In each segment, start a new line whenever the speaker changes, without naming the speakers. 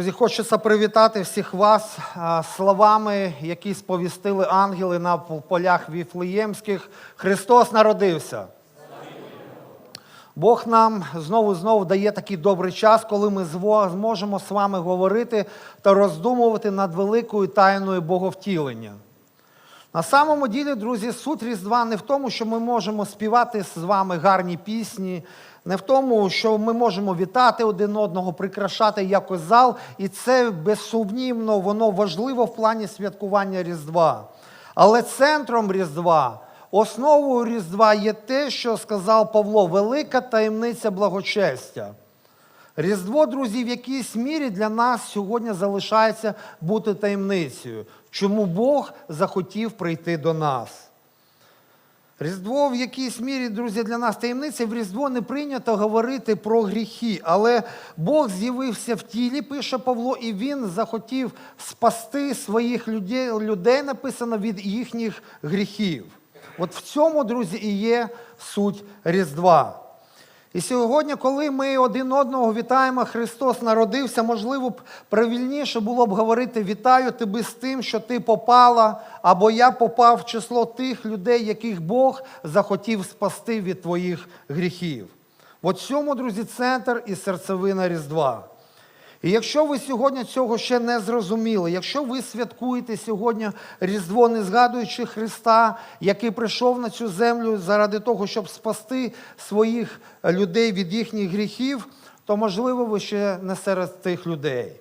Друзі, хочеться привітати всіх вас словами, які сповістили ангели на полях віфлеємських. Христос народився. Бог нам знову знову дає такий добрий час, коли ми зможемо з вами говорити та роздумувати над великою тайною Боговтілення. На самому ділі, друзі, суть Різдва не в тому, що ми можемо співати з вами гарні пісні, не в тому, що ми можемо вітати один одного, прикрашати якось зал, і це безсумнівно, воно важливо в плані святкування Різдва. Але центром Різдва, основою Різдва є те, що сказав Павло, велика таємниця благочестя. Різдво, друзі, в якійсь мірі для нас сьогодні залишається бути таємницею, чому Бог захотів прийти до нас. Різдво в якійсь мірі, друзі, для нас таємниця. В Різдво не прийнято говорити про гріхи, але Бог з'явився в тілі, пише Павло, і Він захотів спасти своїх людей, людей написано від їхніх гріхів. От в цьому, друзі, і є суть Різдва. І сьогодні, коли ми один одного вітаємо, Христос народився, можливо, б правильніше було б говорити вітаю тебе з тим, що ти попала, або я попав в число тих людей, яких Бог захотів спасти від твоїх гріхів. От цьому, друзі, центр і серцевина Різдва. І якщо ви сьогодні цього ще не зрозуміли, якщо ви святкуєте сьогодні Різдво, не згадуючи Христа, який прийшов на цю землю заради того, щоб спасти своїх людей від їхніх гріхів, то можливо ви ще не серед тих людей.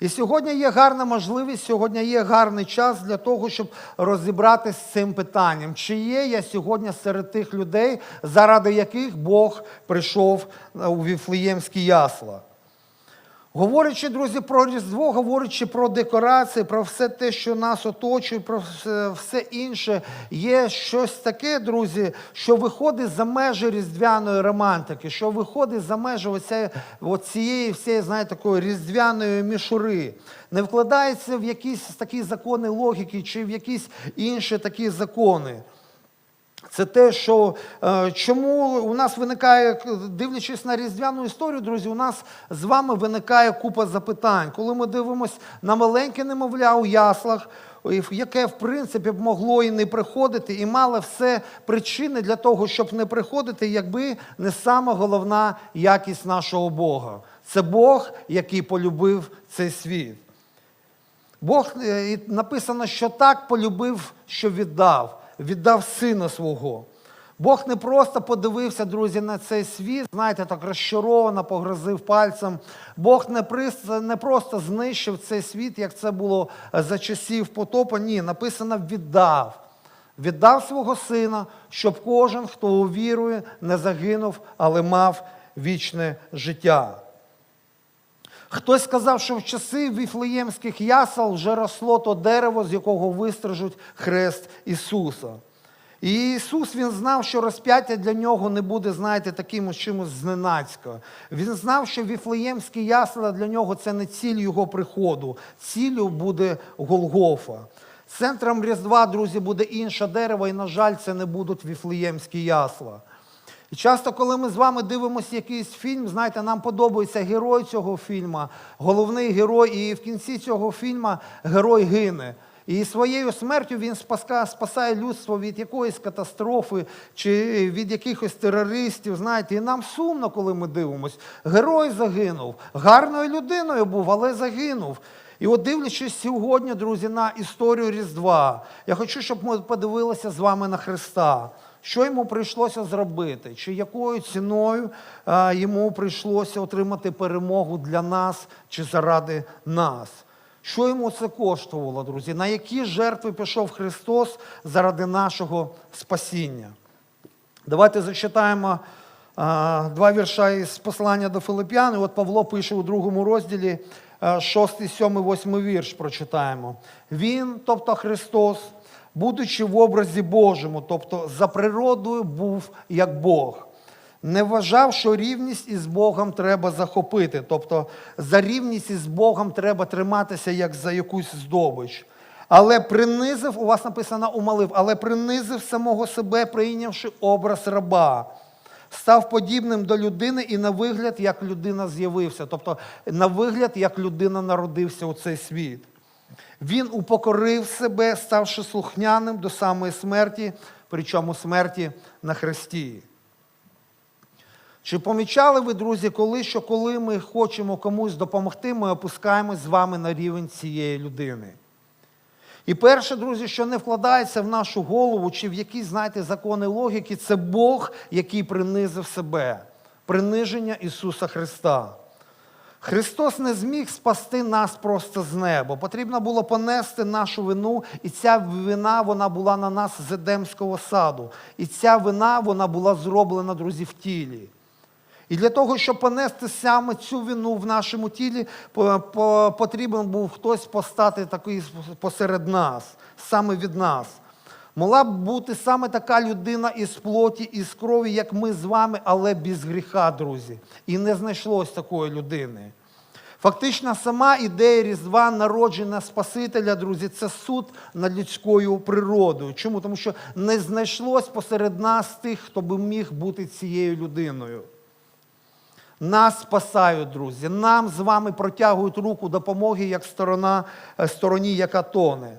І сьогодні є гарна можливість, сьогодні є гарний час для того, щоб розібратися з цим питанням. Чи є я сьогодні серед тих людей, заради яких Бог прийшов у Віфлеємські ясла? Говорячи, друзі, про Різдво, говорячи про декорації, про все те, що нас оточує, про все- інше, є щось таке, друзі, що виходить за межі різдвяної романтики, що виходить за межі оцієї всієї, знаєте, такої різдвяної мішури, не вкладається в якісь такі закони логіки чи в якісь інші такі закони. Це те, що е, чому у нас виникає, дивлячись на різдвяну історію, друзі, у нас з вами виникає купа запитань. Коли ми дивимося на маленьке немовля у яслах, яке в принципі б могло і не приходити, і мало все причини для того, щоб не приходити, якби не саме головна якість нашого Бога. Це Бог, який полюбив цей світ. Бог е, написано, що так полюбив, що віддав, віддав сина свого. Бог не просто подивився, друзі, на цей світ, знаєте, так розчаровано, погрозив пальцем. Бог не, не просто знищив цей світ, як це було е, за часів потопу. Ні, написано віддав. Віддав свого сина, щоб кожен, хто увірує, не загинув, але мав вічне життя. Хтось сказав, що в часи віфлеємських ясел вже росло то дерево, з якого вистрижуть хрест Ісуса. І Ісус він знав, що розп'яття для нього не буде, знаєте, таким чимось зненацька. Він знав, що віфлеємські ясла для нього це не ціль його приходу, ціллю буде Голгофа. Центром Різдва, друзі, буде інше дерево, і, на жаль, це не будуть віфлеємські ясла. І часто, коли ми з вами дивимося якийсь фільм, знаєте, нам подобається герой цього фільму, головний герой, і в кінці цього фільму герой гине. І своєю смертю він спасає людство від якоїсь катастрофи чи від якихось терористів. Знаєте, і нам сумно, коли ми дивимося. Герой загинув, гарною людиною був, але загинув. І от дивлячись сьогодні, друзі, на історію Різдва, я хочу, щоб ми подивилися з вами на Христа. Що йому прийшлося зробити, чи якою ціною е, йому прийшлося отримати перемогу для нас чи заради нас? Що йому це коштувало, друзі? На які жертви пішов Христос заради нашого спасіння? Давайте зачитаємо а, два вірша із послання до Филип'ян. От Павло пише у другому розділі, 6, 7, 8 вірш прочитаємо. Він, тобто Христос, будучи в образі Божому, тобто за природою був як Бог. Не вважав, що рівність із Богом треба захопити. Тобто за рівність із Богом треба триматися як за якусь здобич. Але принизив, у вас написано умалив, але принизив самого себе, прийнявши образ раба, став подібним до людини і на вигляд, як людина з'явився, тобто на вигляд, як людина народився у цей світ. Він упокорив себе, ставши слухняним до самої смерті, причому смерті на хресті. Чи помічали ви, друзі, коли що коли ми хочемо комусь допомогти, ми опускаємось з вами на рівень цієї людини? І перше, друзі, що не вкладається в нашу голову чи в якісь, знаєте, закони логіки, це Бог, який принизив себе, приниження Ісуса Христа. Христос не зміг спасти нас просто з неба. Потрібно було понести нашу вину, і ця вина вона була на нас з Едемського саду. І ця вина вона була зроблена, друзі, в тілі. І для того, щоб понести саме цю вину в нашому тілі, по- по- потрібен був хтось постати такий посеред нас, саме від нас. Могла б бути саме така людина із плоті, із крові, як ми з вами, але без гріха, друзі. І не знайшлось такої людини. Фактично, сама ідея Різдва, народження Спасителя, друзі, це суд над людською природою. Чому? Тому що не знайшлось посеред нас тих, хто би міг бути цією людиною. Нас спасають, друзі. Нам з вами протягують руку допомоги як сторона, е, стороні, яка тоне.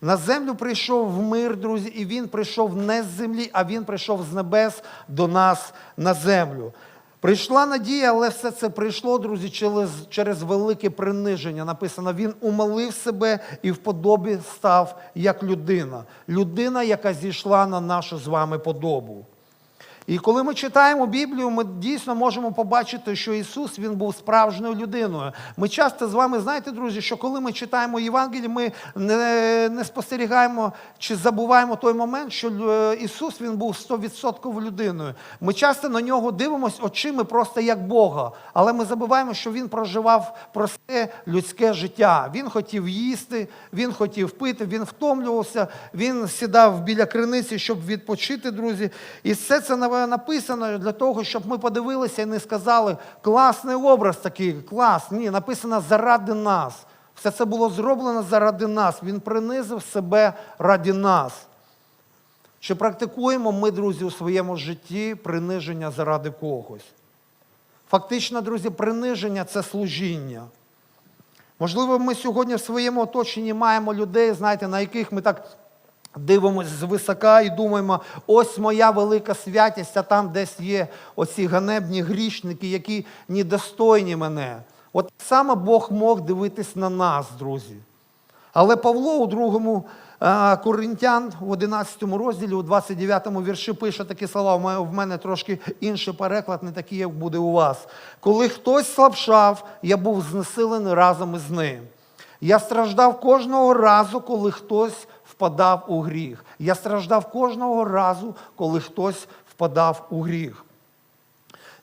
На землю прийшов в мир, друзі, і він прийшов не з землі, а він прийшов з небес до нас на землю. Прийшла надія, але все це прийшло, друзі, через, через велике приниження. Написано, він умолив себе і в подобі став як людина. Людина, яка зійшла на нашу з вами подобу. І коли ми читаємо Біблію, ми дійсно можемо побачити, що Ісус Він був справжньою людиною. Ми часто з вами знаєте, друзі, що коли ми читаємо Євангеліє, ми не, не спостерігаємо чи забуваємо той момент, що е, Ісус Він був 100% людиною. Ми часто на нього дивимося очима просто як Бога, але ми забуваємо, що Він проживав просте людське життя. Він хотів їсти, він хотів пити, він втомлювався, він сідав біля криниці, щоб відпочити, друзі. І все це на- написано для того, щоб ми подивилися і не сказали, класний образ такий, клас. Ні, написано заради нас. Все це було зроблено заради нас. Він принизив себе ради нас. Чи практикуємо ми, друзі, у своєму житті приниження заради когось? Фактично, друзі, приниження це служіння. Можливо, ми сьогодні в своєму оточенні маємо людей, знаєте, на яких ми так дивимося звисока і думаємо, ось моя велика святість, а там десь є оці ганебні грішники, які недостойні мене. От саме Бог мог дивитись на нас, друзі. Але Павло у другому Коринтян в 11 розділі, у 29 вірші пише такі слова. В мене трошки інший переклад, не такий, як буде у вас. Коли хтось слабшав, я був знесилений разом із ним. Я страждав кожного разу, коли хтось впадав у гріх. Я страждав кожного разу, коли хтось впадав у гріх.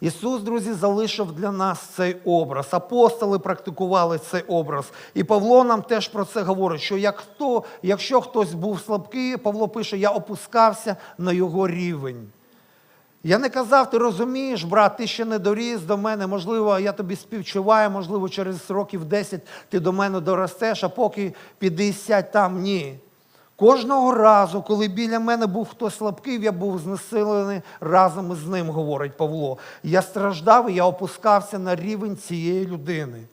Ісус, друзі, залишив для нас цей образ. Апостоли практикували цей образ. І Павло нам теж про це говорить, що як хто, якщо хтось був слабкий, Павло пише, я опускався на його рівень. Я не казав, ти розумієш, брат, ти ще не доріс до мене, можливо, я тобі співчуваю, можливо, через років 10 ти до мене доростеш, а поки піди сядь там, ні. Кожного разу, коли біля мене був хтось слабкий, я був знесилений разом із ним, говорить Павло. Я страждав і я опускався на рівень цієї людини.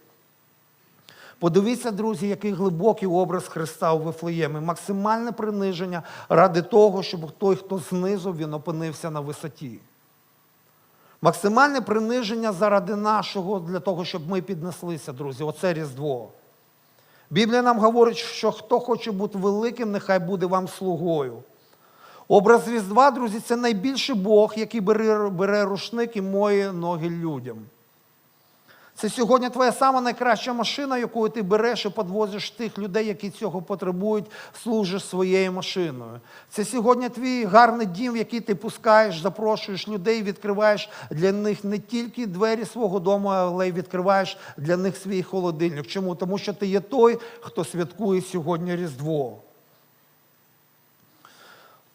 Подивіться, друзі, який глибокий образ Христа у Вифлеємі. Максимальне приниження ради того, щоб той, хто знизу, він опинився на висоті. Максимальне приниження заради нашого, для того, щоб ми піднеслися, друзі. Оце Різдво. Біблія нам говорить, що хто хоче бути великим, нехай буде вам слугою. Образ Різдва, друзі, це найбільший Бог, який бере, бере рушник і моє ноги людям. Це сьогодні твоя сама найкраща машина, яку ти береш і подвозиш тих людей, які цього потребують, служиш своєю машиною. Це сьогодні твій гарний дім, в який ти пускаєш, запрошуєш людей, відкриваєш для них не тільки двері свого дому, але й відкриваєш для них свій холодильник. Чому? Тому що ти є той, хто святкує сьогодні Різдво.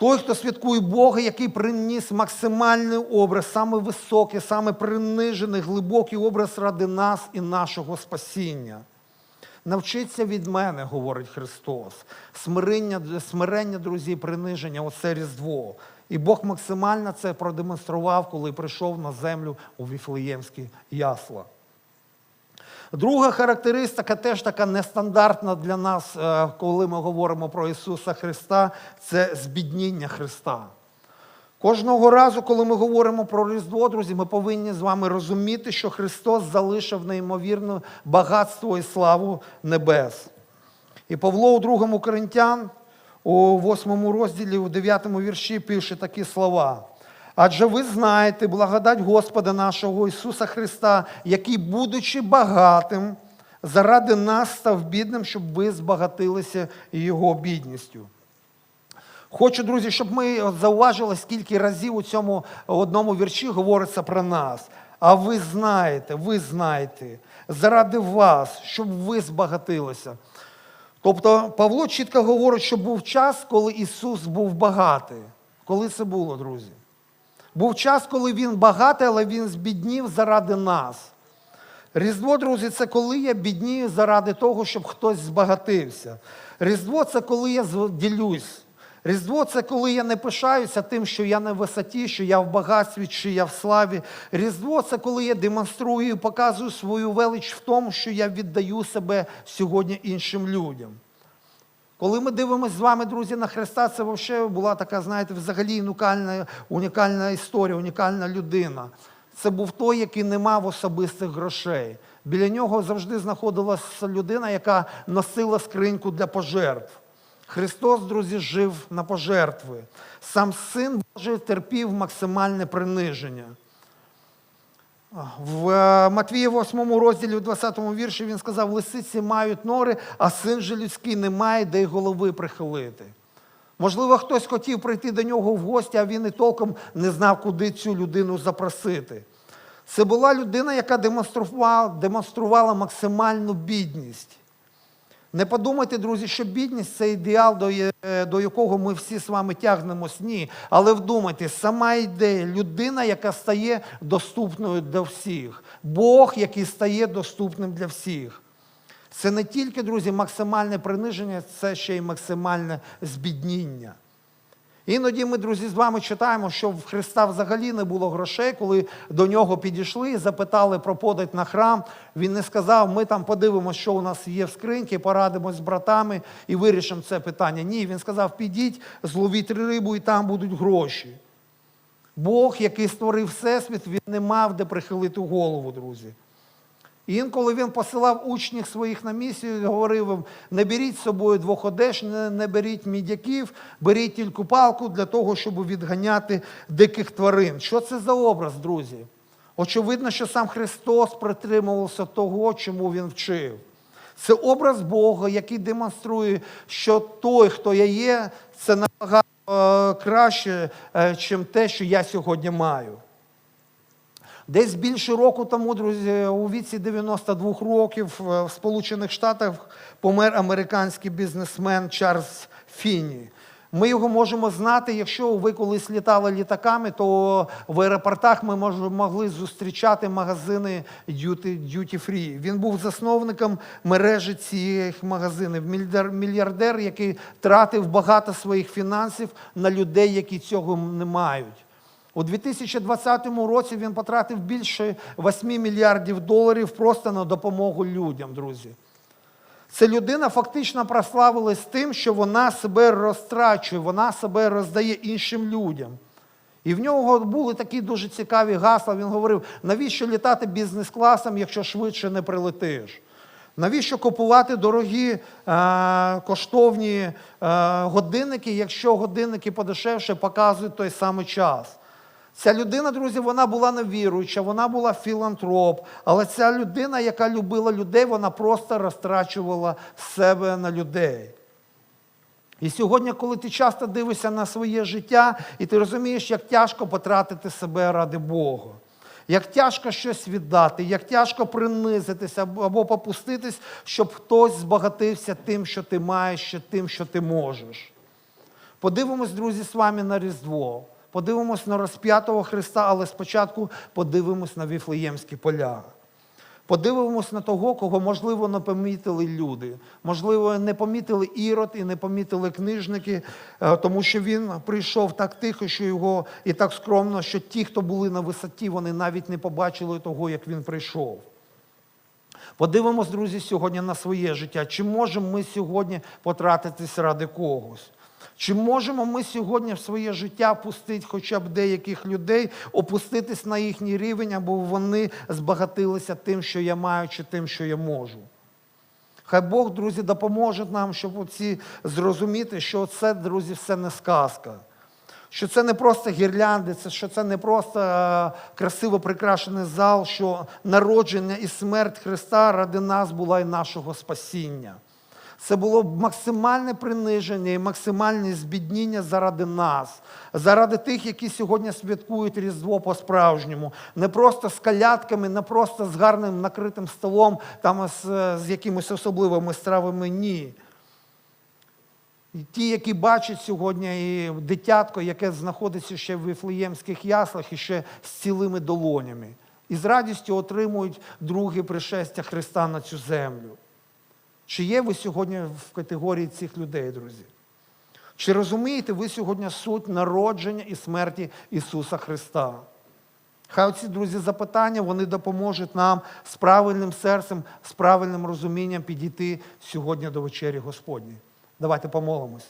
Той, хто святкує Бога, який приніс максимальний образ, саме високий, саме принижений, глибокий образ ради нас і нашого спасіння. Навчиться від мене, говорить Христос. Смирення, смирення, друзі, приниження оце Різдво. І Бог максимально це продемонстрував, коли прийшов на землю у Віфлеємські ясла. Друга характеристика теж така нестандартна для нас, е, коли ми говоримо про Ісуса Христа, це збідніння Христа. Кожного разу, коли ми говоримо про Різдво, друзі, ми повинні з вами розуміти, що Христос залишив неймовірне багатство і славу небес. І Павло у другому Коринтян, у восьмому розділі, у дев'ятому вірші пише такі слова. Адже ви знаєте благодать Господа нашого Ісуса Христа, який, будучи багатим, заради нас став бідним, щоб ви збагатилися Його бідністю. Хочу, друзі, щоб ми зауважили, скільки разів у цьому одному вірші говориться про нас. А ви знаєте, ви знаєте, заради вас, щоб ви збагатилися. Тобто Павло чітко говорить, що був час, коли Ісус був багатий. Коли це було, друзі? Був час, коли Він багатий, але Він збіднів заради нас. Різдво, друзі, це коли я біднію заради того, щоб хтось збагатився. Різдво це коли я ділюсь. Різдво це коли я не пишаюся тим, що я на висоті, що я в багатстві, чи я в славі. Різдво це коли я демонструю і показую свою велич в тому, що я віддаю себе сьогодні іншим людям. Коли ми дивимося з вами, друзі, на Христа, це взагалі була така, знаєте, взагалі унікальна, унікальна історія, унікальна людина. Це був той, який не мав особистих грошей. Біля нього завжди знаходилася людина, яка носила скриньку для пожертв. Христос, друзі, жив на пожертви. Сам син Божий терпів максимальне приниження. В е, Матвії 8 розділі, в 20 вірші він сказав: лисиці мають нори, а син же людський не має, де й голови прихилити. Можливо, хтось хотів прийти до нього в гості, а він і толком не знав, куди цю людину запросити. Це була людина, яка демонструвала, демонструвала максимальну бідність. Не подумайте, друзі, що бідність це ідеал, е, до якого ми всі з вами тягнемось. Ні. Але вдумайтесь, сама ідея, людина, яка стає доступною для всіх, Бог, який стає доступним для всіх. Це не тільки, друзі, максимальне приниження, це ще й максимальне збідніння. Іноді ми, друзі, з вами читаємо, що в Христа взагалі не було грошей, коли до нього підійшли і запитали про подать на храм. Він не сказав, ми там подивимося, що у нас є в скриньці, порадимось з братами і вирішимо це питання. Ні, він сказав, підіть, зловіть рибу, і там будуть гроші. Бог, який створив Всесвіт, він не мав де прихилити голову, друзі. І інколи він посилав учнів своїх на місію і говорив їм, не беріть з собою двох одеж, не, не беріть мідяків, беріть тільки палку для того, щоб відганяти диких тварин. Що це за образ, друзі? Очевидно, що сам Христос притримувався того, чому Він вчив. Це образ Бога, який демонструє, що той, хто я є, це набагато е, краще, е, чим те, що я сьогодні маю. Десь більше року тому, друзі, у віці 92 років е, в Сполучених Штатах помер американський бізнесмен Чарльз Фіні. Ми його можемо знати, якщо ви колись літали літаками, то в аеропортах ми могли зустрічати магазини Duty, Free. Він був засновником мережі цих магазинів. Мільярдер, який тратив багато своїх фінансів на людей, які цього не мають. У 2020 році він потратив більше 8 мільярдів доларів просто на допомогу людям, друзі. Ця людина фактично прославилась тим, що вона себе розтрачує, вона себе роздає іншим людям. І в нього були такі дуже цікаві гасла. Він говорив, навіщо літати бізнес-класом, якщо швидше не прилетиш? Навіщо купувати дорогі е, коштовні е, годинники, якщо годинники подешевше показують той самий час? Ця людина, друзі, вона була невіруюча, вона була філантроп, але ця людина, яка любила людей, вона просто розтрачувала себе на людей. І сьогодні, коли ти часто дивишся на своє життя, і ти розумієш, як тяжко потратити себе ради Бога, як тяжко щось віддати, як тяжко принизитися або попуститись, щоб хтось збагатився тим, що ти маєш, тим, що ти можеш. Подивимось, друзі, з вами на Різдво. Подивимось на розп'ятого Христа, але спочатку подивимось на Віфлеємські поля. Подивимось на того, кого, можливо, не помітили люди. Можливо, не помітили ірод і не помітили книжники, е, тому що він прийшов так тихо, що його і так скромно, що ті, хто були на висоті, вони навіть не побачили того, як він прийшов. Подивимось, друзі, сьогодні на своє життя. Чи можемо ми сьогодні потратитись ради когось? Чи можемо ми сьогодні в своє життя пустити хоча б деяких людей, опуститись на їхній рівень, або вони збагатилися тим, що я маю, чи тим, що я можу? Хай Бог, друзі, допоможе нам, щоб оці зрозуміти, що це, друзі, все не сказка. Що це не просто гірлянди, це, що це не просто е, красиво прикрашений зал, що народження і смерть Христа ради нас була і нашого спасіння. Це було б максимальне приниження і максимальне збідніння заради нас, заради тих, які сьогодні святкують Різдво по-справжньому. Не просто з калядками, не просто з гарним накритим столом, там з, з якимись особливими стравами. Ні. Ті, які бачать сьогодні і дитятко, яке знаходиться ще в віфлеємських яслах і ще з цілими долонями, і з радістю отримують друге пришестя Христа на цю землю. Чи є ви сьогодні в категорії цих людей, друзі? Чи розумієте ви сьогодні суть народження і смерті Ісуса Христа? Хай оці, друзі, запитання вони допоможуть нам з правильним серцем, з правильним розумінням підійти сьогодні до вечері Господні. Давайте помолимось.